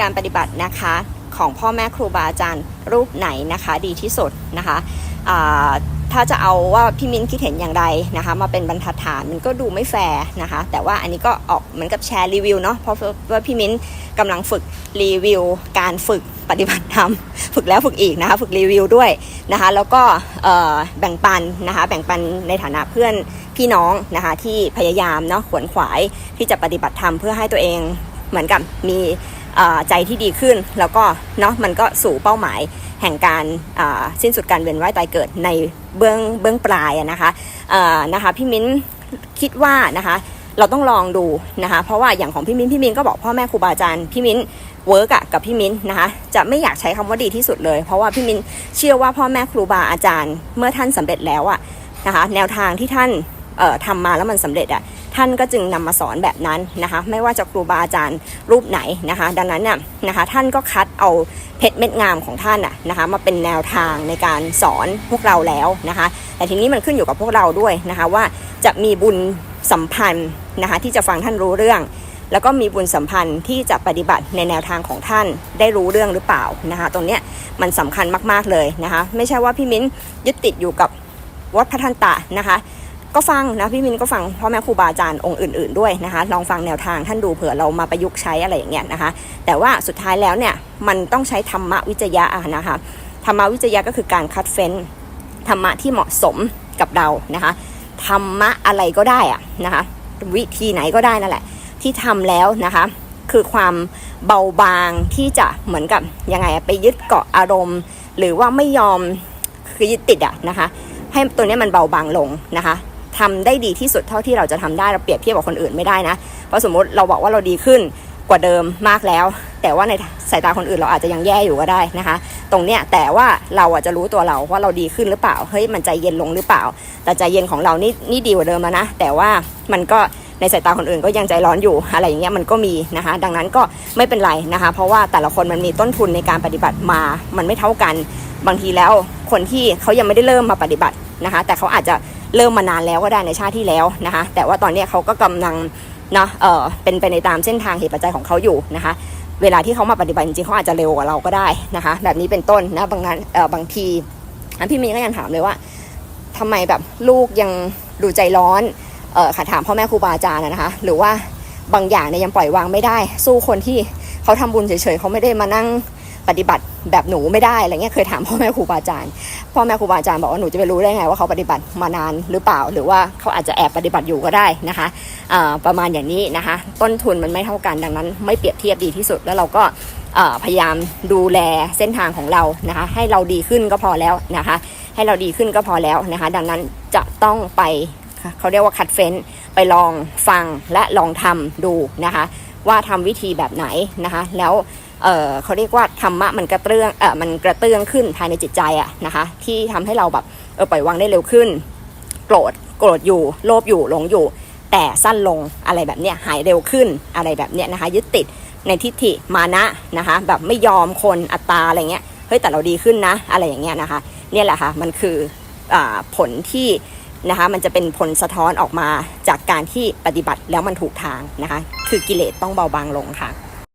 การปฏิบัตินะคะของพ่อแม่ครูบาอาจารย์รูปไหนนะคะดีที่สุดนะคะถ้าจะเอาว่าพี่มิ้นคิดเห็นอย่างไรนะคะมาเป็นบรรทัดฐานมันก็ดูไม่แฟร์นะคะแต่ว่าอันนี้ก็ออกเหมือนกับแชร์รีวิวเนาะเพราะว่าพี่มิ้นกำลังฝึกรีวิว การฝึกปฏิบัติธรรมฝึกแล้วฝึกอีกนะคะฝึกรีวิวด้วยนะคะแล้วก็แบ่งปันนะคะแบ่งปันในฐานะเพื่อนพี่น้องนะคะที่พยายามเนาะขวนขวายที่จะปฏิบัติธรรมเพื่อให้ตัวเองเหมือนกับมี ใจที่ดีขึ้น แล้วก็เนาะมันก็สู่เป้าหมายแห่งการสิ้นสุดการเวียนว่ายตายเกิดในเบื้องเบื้องปลายนะคะนะคะพี่มิ้นคิดว่านะคะเราต้องลองดูนะคะเพราะว่าอย่างของพี่มิ้นพี่มิ้นก็บอกพ่อแม่ครูบาอาจารย์พี่มิ้นเวิร์กอะกับพี่มิ้นนะคะจะไม่อยากใช้คำว่าดีที่สุดเลย เพราะว่าพี่มิ้นเชื่อว่าพ่อแม่ครูบาอาจารย์ เมื่อท่านสำเร็จแล้วอะนะคะแนวทางที่ท่าน ทำมาแล้วมันสำเร็จอะท่านก็จึงนำมาสอนแบบนั้นนะคะ ไม่ว่าจะครูบาอาจารย์รูปไหนนะคะ ดังนั้นเนี่ยนะคะท่านก็คัดเอาเพชรเม็ดงามของท่านอะนะคะมาเป็นแนวทางในการสอนพวกเราแล้วนะคะ แต่ทีนี้มันขึ้นอยู่กับพวกเราด้วยนะคะว่าจะมีบุญสัมพันธ์นะคะที่จะฟังท่านรู้เรื่อง แล้วก็มีบุญสัมพันธ์ที่จะปฏิบัติในแนวทางของท่านได้รู้เรื่องหรือเปล่านะคะตรงเนี้ยมันสำคัญมากๆเลยนะคะ ไม่ใช่ว่าพี่มิ้นยึดติดอยู่กับวัดพระทันตะนะคะ ก็ฟังนะพี่มินก็ฟังพ่อแม่ครูบาอาจารย์องค์อื่น ๆด้วยนะคะ ลองฟังแนวทางท่านดูเผื่อเรามาประยุกต์ใช้อะไรอย่างเงี้ยนะคะ แต่ว่าสุดท้ายแล้วเนี่ยมันต้องใช้ธรรมวิจยะนะคะธรรมวิจยะก็คือการคัดเฟ้นธรรมะที่เหมาะสมกับเรานะคะธรรมะอะไรก็ได้อะนะคะ วิธีไหนก็ได้นั่นแหละ ที่ทำแล้วนะคะ คือความเบาบางที่จะเหมือนกับยังไงไปยึดเกาะอารมณ์ หรือว่าไม่ยอมคือยึดติดอะนะคะ ให้ตัวนี้มันเบาบางลงนะคะ ทำได้ดีที่สุดเท่าที่เราจะทำได้เราเปรียบเทียบกับคนอื่นไม่ได้นะ เพราะสมมติเราบอกว่าเราดีขึ้นกว่าเดิมมากแล้ว แต่ว่าในสายตาคนอื่นเราอาจจะยังแย่อยู่ก็ได้นะคะ ตรงเนี้ยแต่ว่าเราอาจจะรู้ตัวเราว่าเราดีขึ้นหรือเปล่าเฮ้ยมันใจเย็นลงหรือเปล่า แต่ใจเย็นของเรานี่นี่ดีกว่าเดิมแล้วนะแต่ว่ามันก็ในสายตาคนอื่นก็ยังใจร้อนอยู่อะไรอย่างเงี้ยมันก็มีนะคะ ดังนั้นก็ไม่เป็นไรนะคะ เพราะว่าแต่ละคนมันมีต้นทุนในการปฏิบัติมามันไม่เท่ากัน บางทีแล้วคนที่เขายังไม่ได้เริ่มมาปฏิบัตินะคะ แต่เขาอาจจะ เริ่มมานานแล้วก็ได้ในชาติที่แล้วนะคะ แต่ว่าตอนนี้เขาก็กำลังเนาะเออเป็นไปในตามเส้นทางเหตุปัจจัยของเขาอยู่นะคะ เวลาที่เขามาปฏิบัติจริงเขาอาจจะเร็วกว่าเราก็ได้นะคะ แบบนี้เป็นต้นนะบางงานเออบางทีอันพี่มีก็ยังถามเลยว่าทำไมแบบลูกยังดูใจร้อนเออค่ะถามพ่อแม่ครูบาอาจารย์นะคะ หรือว่าบางอย่างเนี่ยยังปล่อยวางไม่ได้ สู้คนที่เขาทำบุญเฉยๆเขาไม่ได้มานั่ง ปฏิบัติแบบหนูไม่ได้อะไรเงี้ยเคยถามพ่อแม่ครูบาอาจารย์พ่อแม่ครูบาอาจารย์บอกว่าหนูจะไปรู้ได้ไงว่าเขาปฏิบัติมานานหรือเปล่า หรือว่าเขาอาจจะแอบปฏิบัติอยู่ก็ได้นะคะประมาณอย่างนี้นะคะ ต้นทุนมันไม่เท่ากันดังนั้น ไม่เปรียบเทียบดีที่สุดแล้วเราก็พยายามดูแลเส้นทางของเรานะคะ ให้เราดีขึ้นก็พอแล้วนะคะ ให้เราดีขึ้นก็พอแล้วนะคะ ดังนั้นจะต้องไปเขาเรียกว่าคัดเฟ้นไปลองฟังและลองทำดูนะคะ ว่าทำวิธีแบบไหนนะคะ แล้วเออเขาเรียกว่าธรรมะมันกระเตื้องเออมันกระเตื้องขึ้นภายในจิตใจอะนะคะ ที่ทำให้เราแบบเออปล่อยวางได้เร็วขึ้น โกรธโกรธอยู่ โลภอยู่หลงอยู่ แต่สั้นลงอะไรแบบเนี้ยหายเร็วขึ้นอะไรแบบเนี้ยนะคะ ยึดติดในทิฏฐิมานะนะคะ แบบไม่ยอมคนอัตตาอะไรเงี้ยเฮ้ยแต่เราดีขึ้นนะ อะไรอย่างเงี้ยนะคะ เนี่ยแหละค่ะมันคืออาผลที่ นะคะมันจะเป็นผลสะท้อนออกมาจากการที่ปฏิบัติแล้วมันถูกทางนะคะ คือกิเลสต้องเบาบางลงค่ะ